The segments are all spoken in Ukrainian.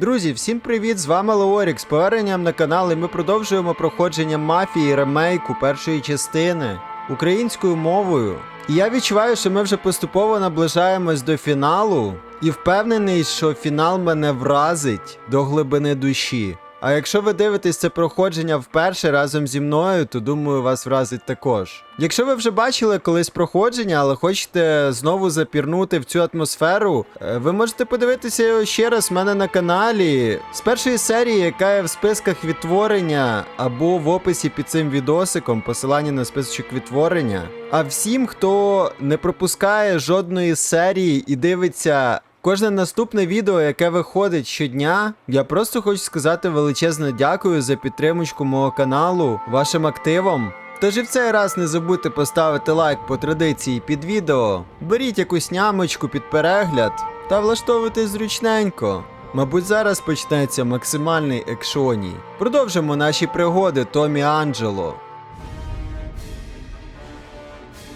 Друзі, всім привіт! З вами Леорік. З поверненням на канал і ми продовжуємо проходження мафії ремейку першої частини українською мовою. І я відчуваю, що ми вже поступово наближаємось до фіналу, і впевнений, що фінал мене вразить до глибини душі. А якщо ви дивитесь це проходження вперше разом зі мною, то думаю, вас вразить також. Якщо ви вже бачили колись проходження, але хочете знову запірнути в цю атмосферу, е, ви можете подивитися його ще раз в мене на каналі з першої серії, яка є в списках відтворення або в описі під цим відосиком, посилання на списочок відтворення. А всім, хто не пропускає жодної серії і дивиться Кожне наступне відео, яке виходить щодня, я просто хочу сказати величезне дякую за підтримочку мого каналу, вашим активом. Тож і в цей раз не забудьте поставити лайк по традиції під відео, беріть якусь нямочку під перегляд та влаштовуйтесь зручненько. Мабуть, зараз почнеться максимальний екшоній. Продовжимо наші пригоди Томі Анджело.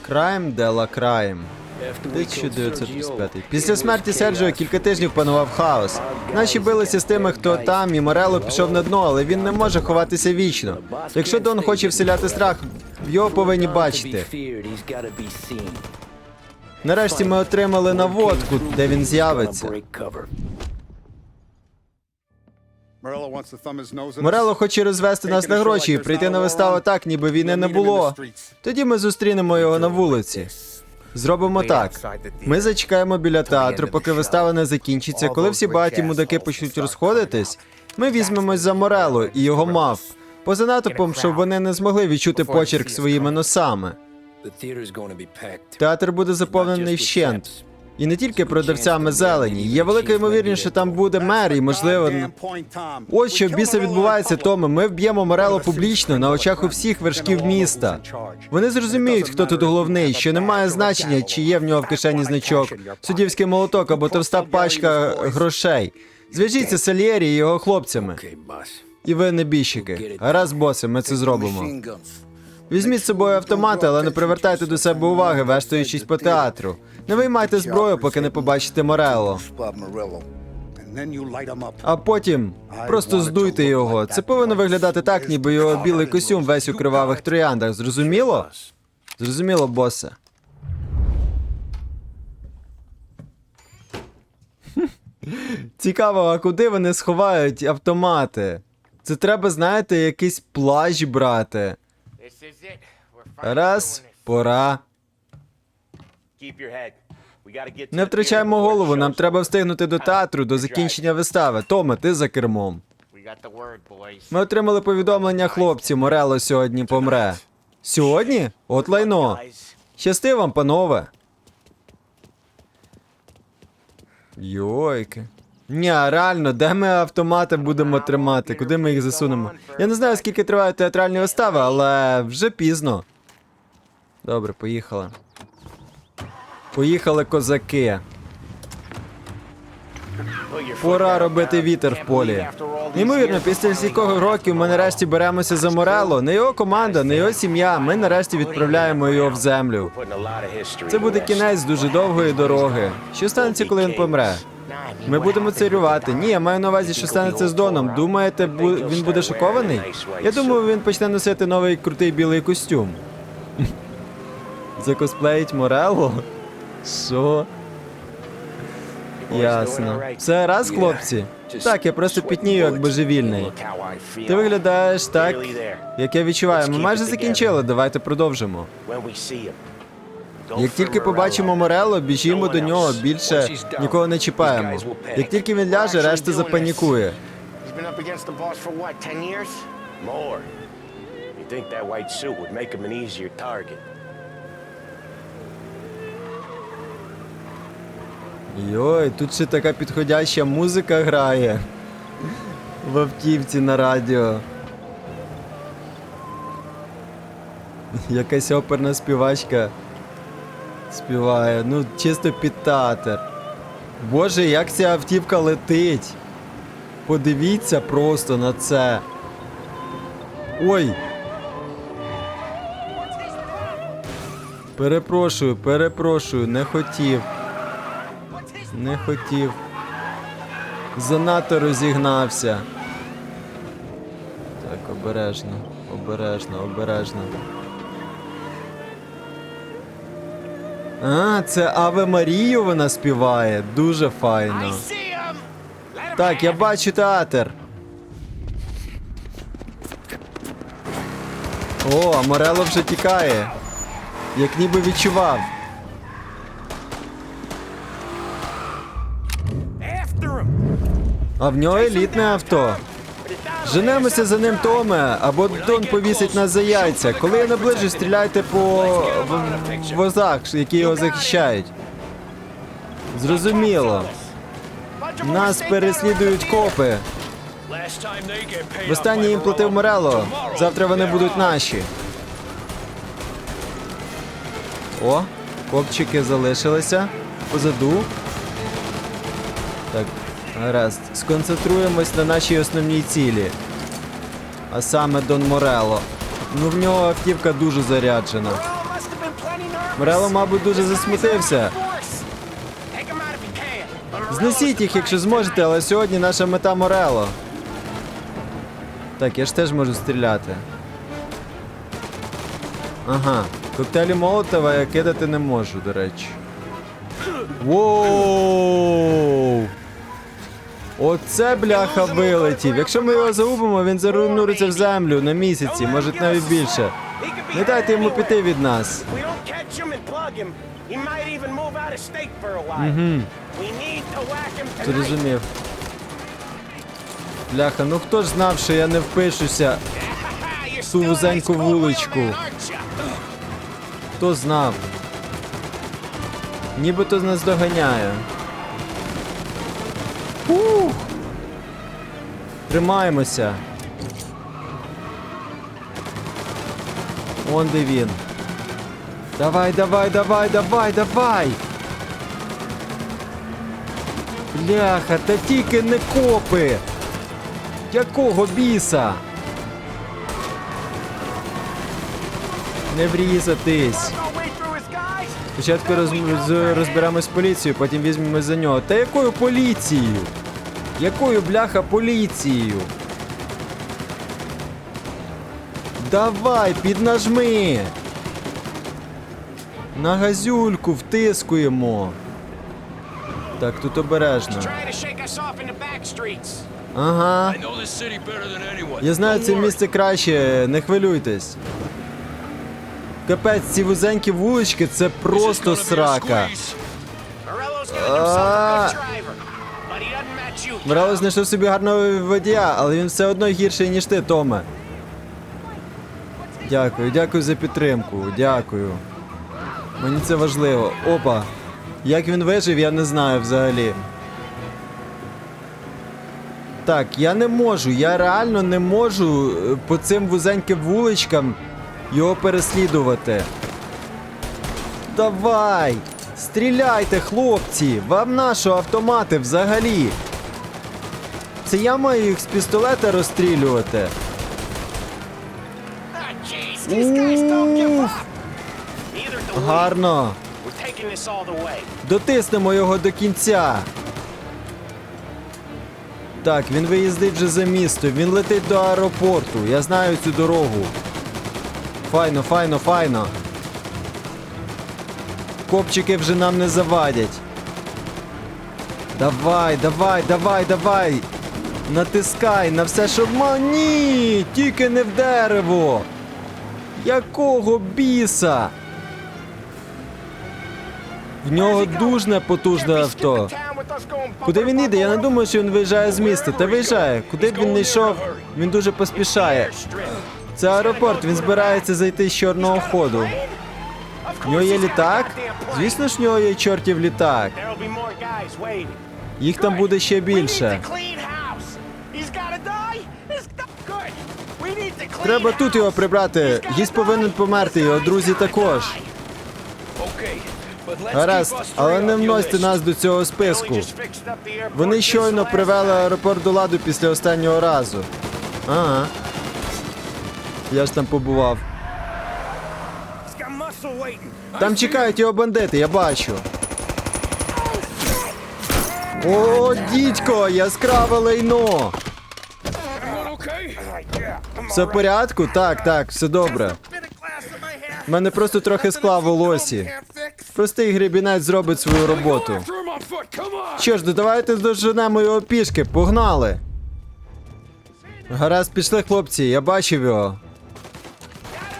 Крайм де ла Крайм. 1935. Після смерті Серджіо кілька тижнів панував хаос. Наші билися з тими, хто там, і Морело пішов на дно, але він не може ховатися вічно. Якщо Дон хоче вселяти страх, його повинні бачити. Нарешті ми отримали наводку, де він з'явиться. Морело хоче розвести нас на гроші і прийти на виставу так, ніби війни не було. Тоді ми зустрінемо його на вулиці. Зробимо так. Ми зачекаємо біля театру, поки вистава не закінчиться. Коли всі багаті мудаки почнуть розходитись, ми візьмемось за Морело і його мав. Поза натопом, щоб вони не змогли відчути почерк своїми носами. Театр буде заповнений вщент. І не тільки продавцями зелені. Є велика ймовірність, що там буде мер, і можливо. Ось що біса відбувається, Томе. Ми вб'ємо Морело публічно на очах у всіх вершків міста. Вони зрозуміють, хто тут головний, що не має значення, чи є в нього в кишені значок, суддівський молоток або товста пачка грошей. Зв'яжіться з Сальєрі і його хлопцями. І ви небіжчики. Гаразд, босе, ми це зробимо. Візьміть з собою автомати, але не привертайте до себе уваги, вештуючись по театру. Не виймайте зброю, поки не побачите Морело. А потім просто здуйте його. Це повинно виглядати так, ніби його білий костюм весь у кривавих трояндах. Зрозуміло? Зрозуміло, босе. Цікаво, а куди вони сховають автомати? Це треба, знаєте, якийсь плащ брати. Раз, пора. Не втрачаємо голову, нам треба встигнути до театру, до закінчення вистави. Томе, ти за кермом. Ми отримали повідомлення хлопці, Морело сьогодні помре. Сьогодні? От лайно. Щасти вам, панове. Йойки. Ні, реально, де ми автомати будемо тримати? Куди ми їх засунемо? Я не знаю, скільки тривають театральні вистави, але вже пізно. Добре, поїхали. Поїхали козаки. Пора робити вітер в полі. Неймовірно, після стількох років ми нарешті беремося за Морело. Не його команда, не його сім'я. Ми нарешті відправляємо його в землю. Це буде кінець дуже довгої дороги. Що станеться, коли він помре? Ми будемо царювати. Ні, я маю на увазі, що станеться з Доном. Думаєте, бу- він буде шокований? Я думаю, він почне носити новий крутий білий костюм. Закосплеїть Морело? Що? Ясно. Все раз, хлопці? Так, я просто пітнію, як божевільний. Ти виглядаєш так, як я відчуваю. Ми майже закінчили, давайте продовжимо. Як тільки побачимо Морело, біжімо до нього, більше нікого не чіпаємо. Як тільки він ляже, решта запанікує. He's been up against the boss for what, 10 years? More. You think that white suit would make him an easier target? Йой, тут ще така підходяща музика грає. В автівці на радіо. Якась оперна співачка співає. Ну, чисто під театр. Боже, як ця автівка летить. Подивіться просто на це. Ой. Перепрошую, перепрошую, не хотів. Не хотів. Занадто розігнався. Так, обережно, обережно, обережно. А, це Аве Марію вона співає. Дуже файно. Так, я бачу театр. О, а Морело вже тікає. Як ніби відчував. А в нього елітне авто. Женемося за ним Томе, або Дон повісить нас за яйця. Коли я наближу, стріляйте по в- возах, які його захищають. Зрозуміло. Нас переслідують копи. Востаннє їм платив Морело. Завтра вони будуть наші. О, копчики залишилися позаду. Гаразд. Сконцентруємось на нашій основній цілі. А саме Дон Морело. Ну в нього автівка дуже заряджена. Морело, мабуть, дуже засмутився. Знесіть їх, якщо зможете, але сьогодні наша мета Морело. Так, я ж теж можу стріляти. Ага. Коктейлі Молотова я кидати не можу, до речі. Воу! Оце бляха вилетів. Якщо ми його загубимо, він зарунуриться в землю на місяці, може навіть більше. Не дайте йому піти від нас. Зрозумів. Бляха, ну хто ж знав, що я не впишуся? You're Ту вузеньку вуличку. Хто знав? Нібито нас доганяє. Ух! Тримаємося. Он де він. Давай, давай, давай, давай, давай. Бляха, та тільки не копи. Якого біса? Не врізатись. Спочатку роз... з- розберемось з поліцією, потім візьмемо за нього. Та якою поліцією? Якою бляха поліцією? Давай, піднажми. На газюльку втискуємо. Так, тут обережно. Ага. Я знаю це місце краще, не хвилюйтесь. Капець, ці вузенькі вулички це просто срака. Морало знайшов собі гарного водія, але він все одно гірший, ніж ти, Томе. Дякую, дякую за підтримку. Дякую. Мені це важливо. Опа. Як він вижив, я не знаю взагалі. Так, я не можу, я реально не можу е, по цим вузеньким вуличкам його переслідувати. Давай! Стріляйте, хлопці! Вам наші автомати взагалі! Це я маю їх з пістолета розстрілювати. We. Гарно. Дотиснемо його до кінця. Так, він виїздить вже за місто. Він летить до аеропорту. Я знаю цю дорогу. Файно, файно, файно. Копчики вже нам не завадять. Давай, давай, давай, давай. Натискай на все, що ма. Ні! Тільки не в дерево. Якого біса? В нього дуже потужне авто. Куди він їде? Я не думаю, що він виїжджає з міста. Та виїжджає. Куди б він не йшов, він дуже поспішає. Це аеропорт, він збирається зайти з чорного ходу. В нього є літак? Звісно ж, в нього є чортів літак. Їх там буде ще більше. Треба тут його прибрати. Гість повинен померти, його друзі також. Гаразд, але не вносьте нас до цього списку. Вони щойно привели аеропорт до ладу після останнього разу. Ага. Я ж там побував. Там чекають його бандити, я бачу. О, дідько, яскраве лайно! Все в порядку? Так, так, все добре. У мене просто трохи скла в волосі. Простий гребінець зробить свою роботу. Що ж, ну давайте доженемо його пішки, погнали. Гаразд, пішли, хлопці, я бачив його.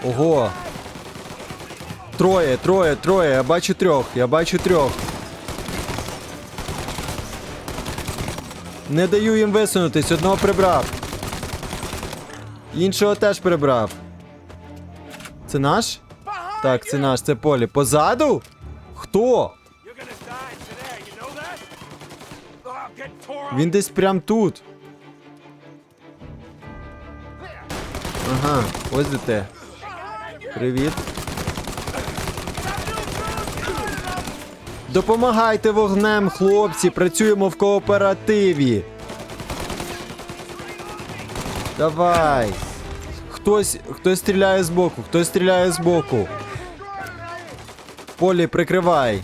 Ого. Троє, троє, троє, я бачу трьох, я бачу трьох. Не даю їм висунутись, одного прибрав. Іншого теж прибрав. Це наш? Так, це наш, це полі. Позаду? Хто? Він десь прям тут. Ага, ось де ти. Привіт. Допомагайте вогнем, хлопці, працюємо в кооперативі. Давай. Хтось, хтось стріляє збоку, хтось стріляє збоку. Полі, прикривай.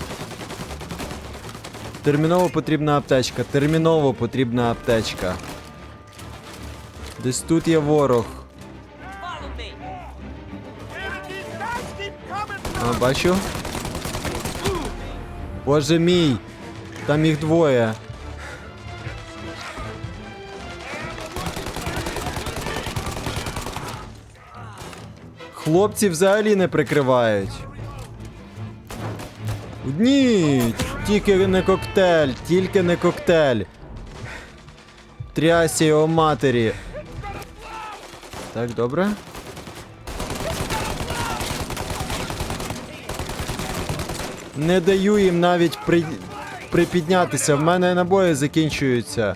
Терміново потрібна аптечка. Терміново потрібна аптечка. Десь тут є ворог. А, бачу. Боже мій. Там їх двоє. Хлопці взагалі не прикривають. Ні, тільки не коктейль, тільки не коктейль. Трясся його матері. Так, добре. Не даю їм навіть при... припіднятися. В мене набої закінчуються.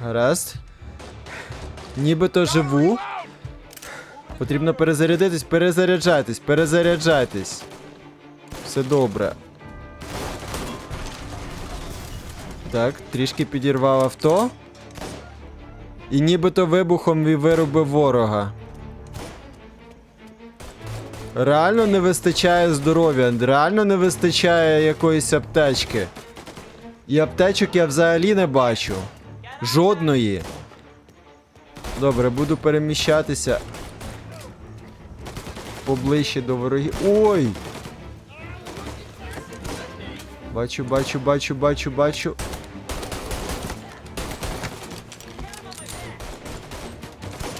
Гаразд. Нібито живу. Потрібно перезарядитись, перезаряджайтесь, перезаряджайтесь. Все добре. Так, трішки підірвав авто. І нібито вибухом і вирубив ворога. Реально не вистачає здоров'я, реально не вистачає якоїсь аптечки. І аптечок я взагалі не бачу. Жодної. Добре, буду переміщатися. Поближче до ворогів. Ой! Бачу, бачу, бачу, бачу, бачу.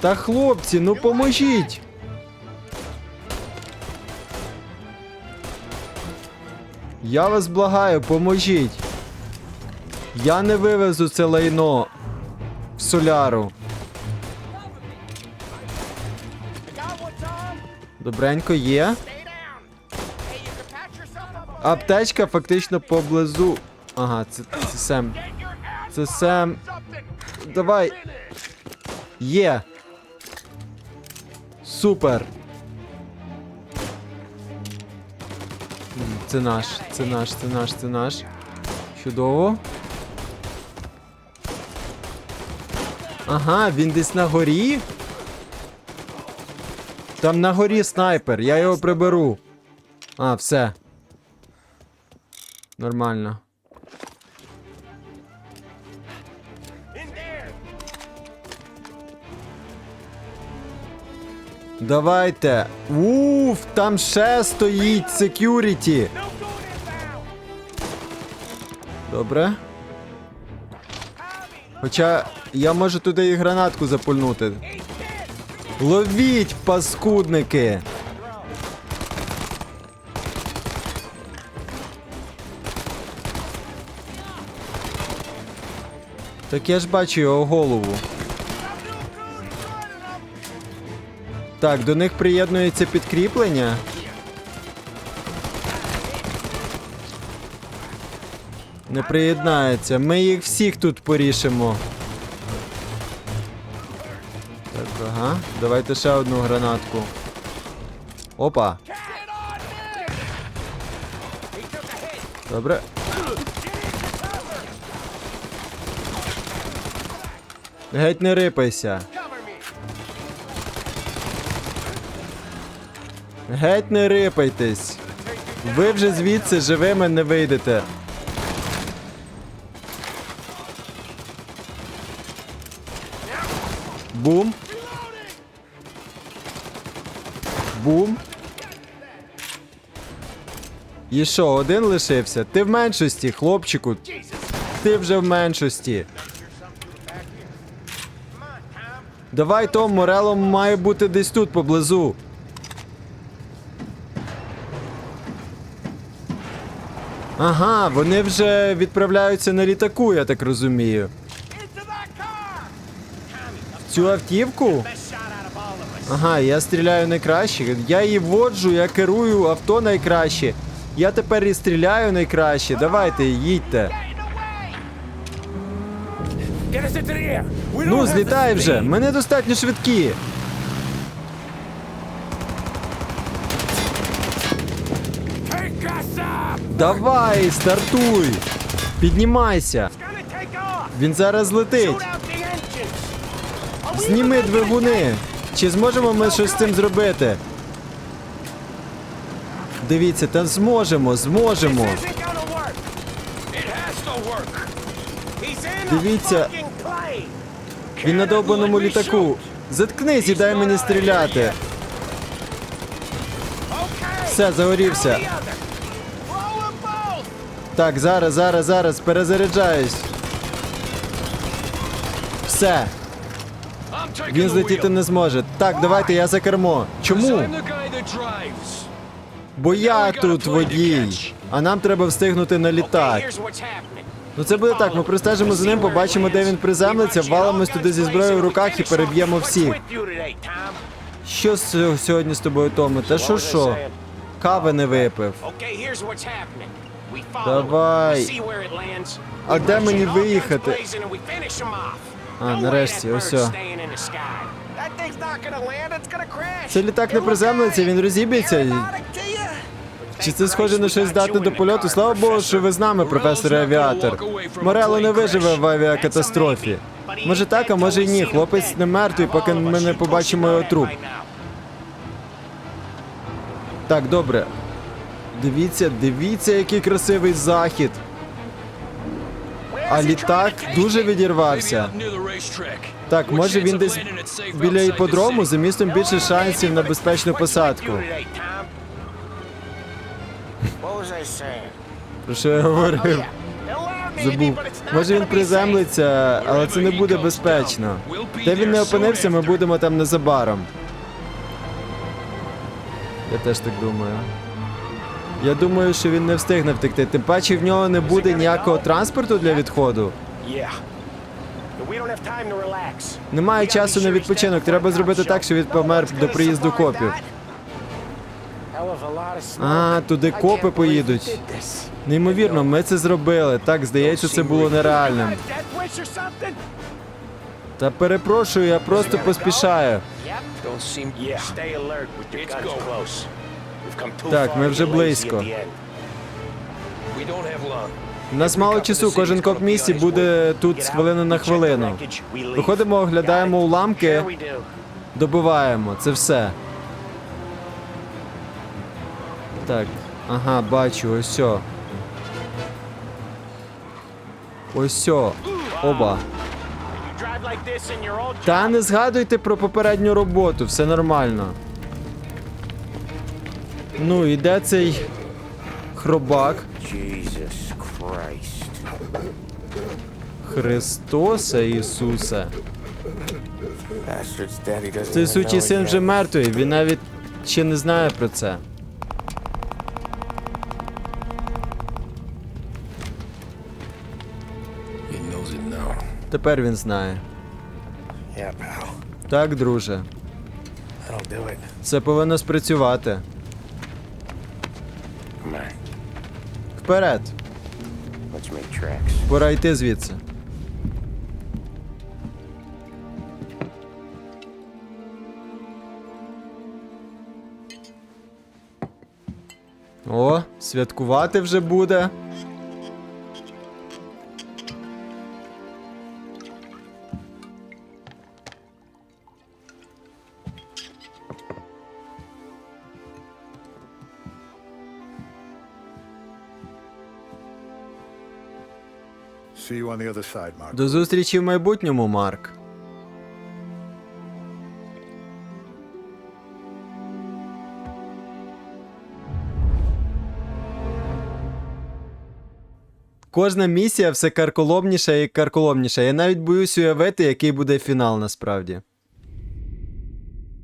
Та хлопці, ну поможіть! Я вас благаю, поможіть. Я не вивезу це лайно в соляру. Добренько є. Аптечка фактично поблизу. Ага, це, це Сем. Це Сем. Давай. Є. Супер. Це наш, це наш, це наш, це наш. Чудово. Ага, він десь на горі. Там на горі снайпер, я його приберу. А, все. Нормально. Давайте. Уф, там ще стоїть секюріті. Добре. Хоча я можу туди і гранатку запульнути. Ловіть, паскудники! Так я ж бачу його голову. Так, до них приєднується підкріплення. Не приєднається. Ми їх всіх тут порішимо. Так, ага. Давайте ще одну гранатку. Опа. Добре. Геть не рипайся. Геть не рипайтесь. Ви вже звідси живими не вийдете. Бум. Бум. І що, один лишився? Ти в меншості, хлопчику. Ти вже в меншості. Давай, Том, Морело має бути десь тут поблизу. Ага, вони вже відправляються на літаку, я так розумію. Цю автівку? Ага, я стріляю найкраще. Я її воджу, я керую авто найкраще. Я тепер і стріляю найкраще. Давайте, їдьте. Ну, злітай вже. speed. Ми недостатньо швидкі. Давай, стартуй. Піднімайся. Він зараз летить. Зніми двигуни. Чи зможемо ми щось з цим зробити? Дивіться, та зможемо, зможемо. Дивіться. Він на довбаному літаку. Заткнись і дай мені стріляти. Все, загорівся. Так, зараз, зараз, зараз, перезаряджаюсь. Все, він злетіти не зможе. Так, давайте я за кермо. Чому? Бо я тут водій. А нам треба встигнути на літак. Ну це буде так. Ми простежимо за ним, побачимо, де він приземлиться, валимось туди зі зброєю в руках і переб'ємо всіх. Що сьогодні з тобою, Томе? Та що що? Кави не випив. Давай. А де мені виїхати? А, нарешті, ось. Це літак не приземлиться, він розіб'ється. Чи це схоже на щось здатне до польоту? Слава Богу, що ви з нами, професор авіатор. Морело не виживе в авіакатастрофі. Може так, а може й ні. Хлопець не мертвий, поки ми не побачимо його труп. Так, добре. Дивіться, дивіться, який красивий захід. А літак дуже відірвався. Так, може він десь біля іподрому, за містом більше шансів на безпечну посадку. Про що я говорив? Забув. Може він приземлиться, але це не буде безпечно. Де він не опинився, ми будемо там незабаром. Я теж так думаю. Я думаю, що він не встигне втекти. Тим паче в нього не буде ніякого транспорту для відходу. Немає часу на відпочинок. Треба зробити так, щоб він помер до приїзду копів. А, туди копи поїдуть. Неймовірно, ми це зробили. Так, здається, це було нереальним. Та перепрошую, я просто поспішаю. Так, ми вже близько. У нас мало часу, кожен коп в буде тут з хвилини на хвилину. Виходимо, оглядаємо уламки, добиваємо. Це все. Так, ага, бачу, ось сьо. Ось сьо. Оба. Та не згадуйте про попередню роботу, все нормально. Ну, і де цей хробак? Jesus Christ. Христосе Ісусе. Цей сучий син вже мертвий, він навіть ще не знає про це. Тепер він знає. Так, друже, це повинно спрацювати. Вперед, пора йти звідси. О, святкувати вже буде. До зустрічі в майбутньому, Марк. Кожна місія все карколомніша і карколомніша. Я навіть боюсь уявити, який буде фінал насправді.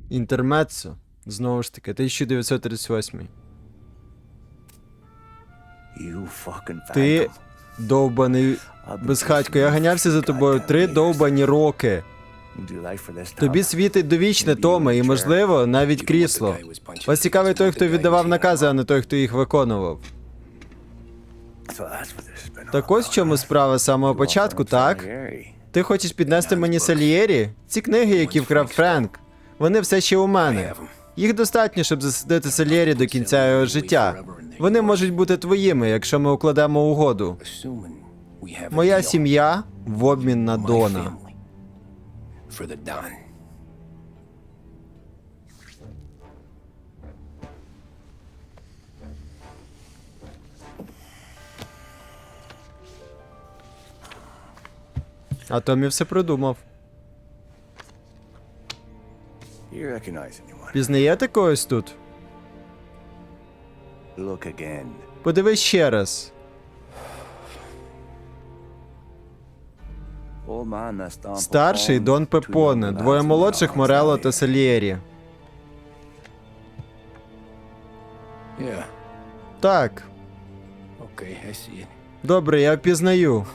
Інтермеццо. Знову ж таки, 1938. You fucking Ти. Довбаний безхатько. Я ганявся за тобою три довбані роки. Тобі світить довічне Томе, і, можливо, навіть крісло. Вас цікавий той, хто віддавав накази, а не той, хто їх виконував. Так ось в чому справа з самого початку, так? Ти хочеш піднести мені Сальєрі? Ці книги, які вкрав Френк, вони все ще у мене. Їх достатньо, щоб засадити Сальєрі до кінця його життя. Вони можуть бути твоїми, якщо ми укладемо угоду. Моя сім'я в обмін на Дона. А Томі все продумав. You recognize anyone? Пізнаєте когось тут? Look again. Подивись ще раз. Старший Дон Пепоне, двоє молодших Морело та Сальєрі. Yeah. Так, Okay, I see добре, я впізнаю.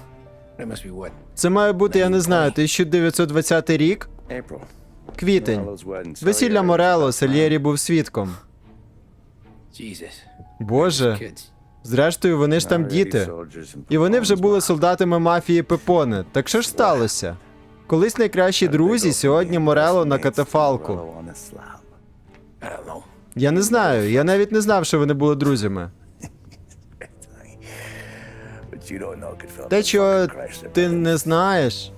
Це має бути, я не знаю, 1920 рік, April. Квітень. Весілля Морело, Сальєрі був свідком. Боже, зрештою, вони ж там діти. І вони вже були солдатами мафії Пепоне. Так що ж сталося? Колись найкращі друзі, сьогодні Морело на катафалку. Я не знаю, я навіть не знав, що вони були друзями. Те, чого their ти не знаєш.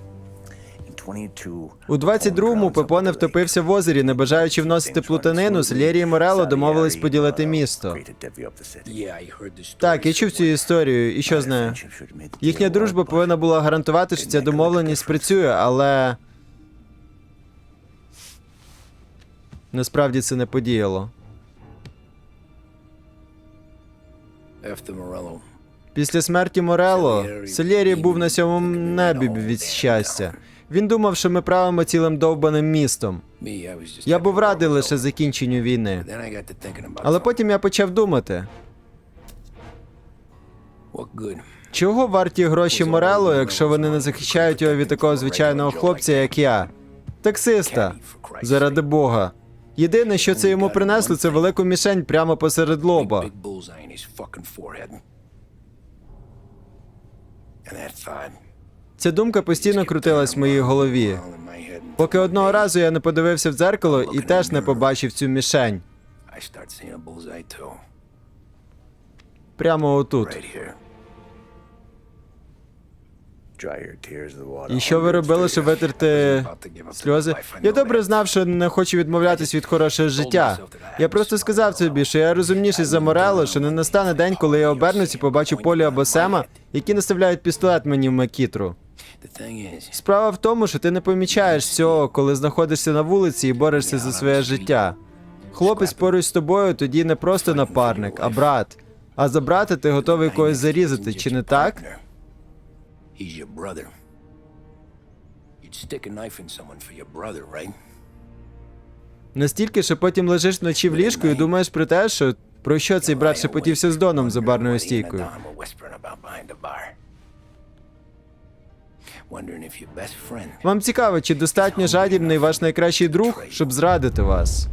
In 22, У 22-му Pepone Пепоне втопився в озері, не бажаючи вносити плутанину, Сальєрі і Морело домовились поділити місто. The story. Так, я чув цю історію, і що з нею? Їхня дружба повинна була гарантувати, що ця домовленість спрацює, але. Насправді це не подіяло. Після смерті Морело Сальєрі був на сьомому небі від щастя. Він думав, що ми правимо цілим довбаним містом. Я був радий лише закінченню війни. Але потім я почав думати, чого варті гроші Морело, якщо вони не захищають його від такого звичайного хлопця, як я? Таксиста. Заради Бога. Єдине, що це йому принесло, це велику мішень прямо посеред лоба. And that thought. Ця думка постійно крутилась в моїй голові. Поки одного разу я не подивився в дзеркало і теж не побачив цю мішень. Прямо отут. І що ви робили, щоб витерти сльози? Я добре знав, що не хочу відмовлятись від хорошого життя. Я просто сказав собі, що я розумніший за Морело, що не настане день, коли я обернусь і побачу Полі або Сема, які наставляють пістолет мені в макітру. Справа в тому, що ти не помічаєш цього, коли знаходишся на вулиці і борешся за своє життя. Хлопець поруч з тобою тоді не просто напарник, а брат. А за брата ти готовий когось зарізати, чи не так? Настільки, що потім лежиш вночі в ліжку і думаєш про те, що про що цей брат шепотівся з Доном за барною стійкою. Вам цікаво, чи достатньо жадібний ваш найкращий друг, щоб зрадити вас?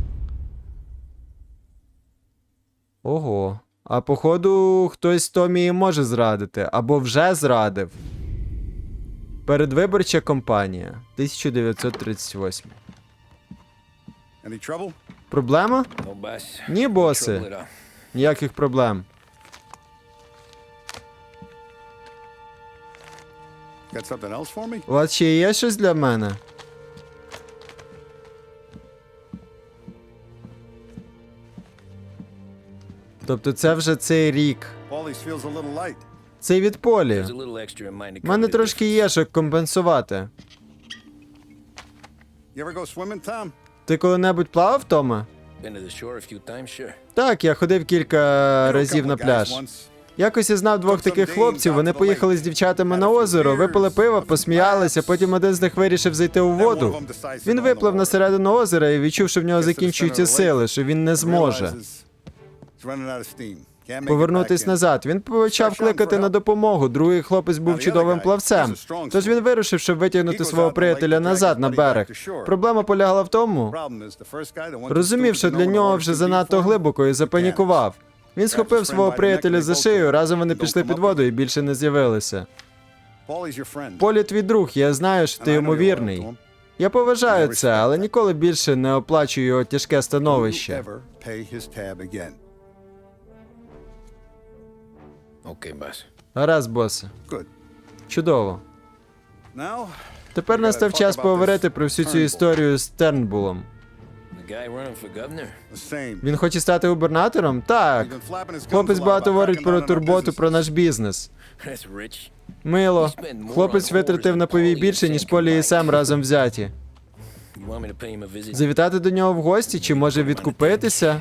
Ого. А походу, хтось Томі може зрадити, або вже зрадив. Передвиборча кампанія 1938. Проблема? Ні, боси. Ніяких проблем. Got something else for me? У вас ще є щось для мене? Тобто це вже цей рік. Paulies feels a little light. Це й від полі. There's a little extra in mine to У cover мене the трошки є, щоб компенсувати. You ever go swimming, Tom? Ти коли-небудь плавав, Тома? difference. Been to the shore a few times, sure. Так, я ходив кілька разів на пляж. once. Якось я знав двох таких хлопців. Вони поїхали з дівчатами на озеро, випили пиво, посміялися. Потім один з них вирішив зайти у воду. Він виплив на середину озера і відчув, що в нього закінчуються сили, що він не зможе повернутись назад. Він почав кликати на допомогу. Другий хлопець був чудовим плавцем. Тож він вирішив, щоб витягнути свого приятеля назад на берег. Проблема полягала в тому, розумів, що для нього вже занадто глибоко і запанікував. Він схопив свого приятеля за шию, разом вони пішли під воду і більше не з'явилися. Полі твій друг, я знаю, що ти йому вірний. Я поважаю це, але ніколи більше не оплачую його тяжке становище. Okay, boss. Гаразд, босе. Чудово. Тепер настав час поговорити про всю цю історію з Тернбулом. Він хоче стати губернатором? Так. Хлопець багато говорить про турботу про наш бізнес. Мило. Хлопець витратив на повій більше, ніж Полі і Сем разом взяті. Завітати до нього в гості чи може відкупитися?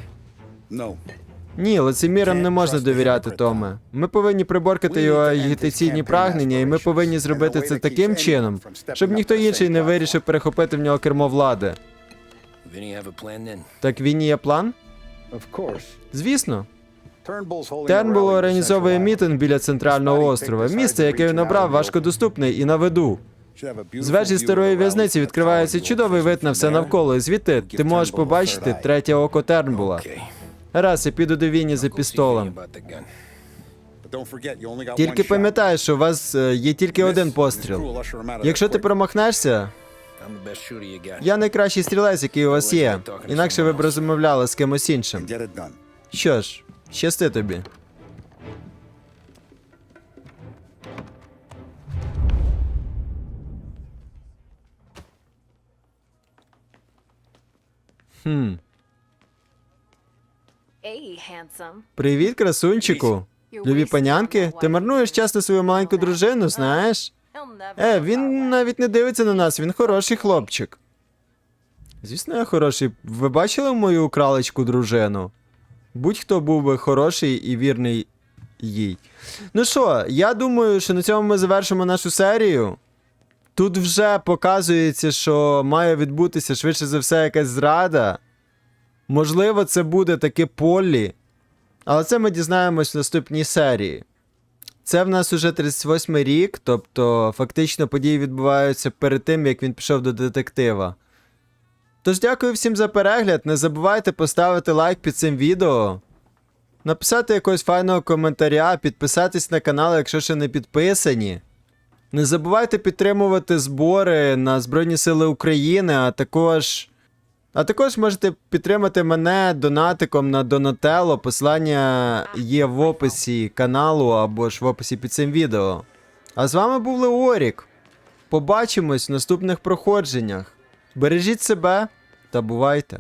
Ні, лицемірам не можна довіряти, Томе. Ми повинні приборкати його агітаційні прагнення, і ми повинні зробити це таким чином, щоб ніхто інший не вирішив перехопити в нього кермо влади. Так він є план? Звісно. Тернбул організовує мітинг біля центрального острова. Місце, яке він обрав, важкодоступне і на виду. З вежі старої в'язниці відкривається чудовий вид на все навколо, і звідти ти можеш побачити третє око Тернбула. Раз, я піду до Вінні за Go пістолем. about the gun. Тільки пам'ятай, що у вас е, є тільки один постріл. Якщо ти промахнешся, I'm the best shooter you got. я найкращий стрілець, який у вас є. Інакше ви б розмовляли з кимось іншим. Get it done. Що ж, щасти тобі. Хм. Hey. Привіт, красунчику. Любі панянки, ти марнуєш час на свою маленьку дружину, знаєш? Never Е, він навіть не дивиться на нас, він хороший хлопчик. Звісно, я хороший. Ви бачили мою кралечку дружину? Будь-хто був би хороший і вірний їй. Ну що, я думаю, що на цьому ми завершимо нашу серію. Тут вже показується, що має відбутися швидше за все якась зрада. Можливо, це буде таки Поллі. Але це ми дізнаємось в наступній серії. Це в нас уже 38 рік, тобто фактично події відбуваються перед тим, як він пішов до детектива. Тож дякую всім за перегляд. Не забувайте поставити лайк під цим відео, написати якогось файного коментаря, підписатись на канал, якщо ще не підписані. Не забувайте підтримувати збори на Збройні Сили України, а також. А також можете підтримати мене донатиком на Донателло. Посилання є в описі каналу або ж в описі під цим відео. А з вами був Леорік. Побачимось в наступних проходженнях. Бережіть себе та бувайте!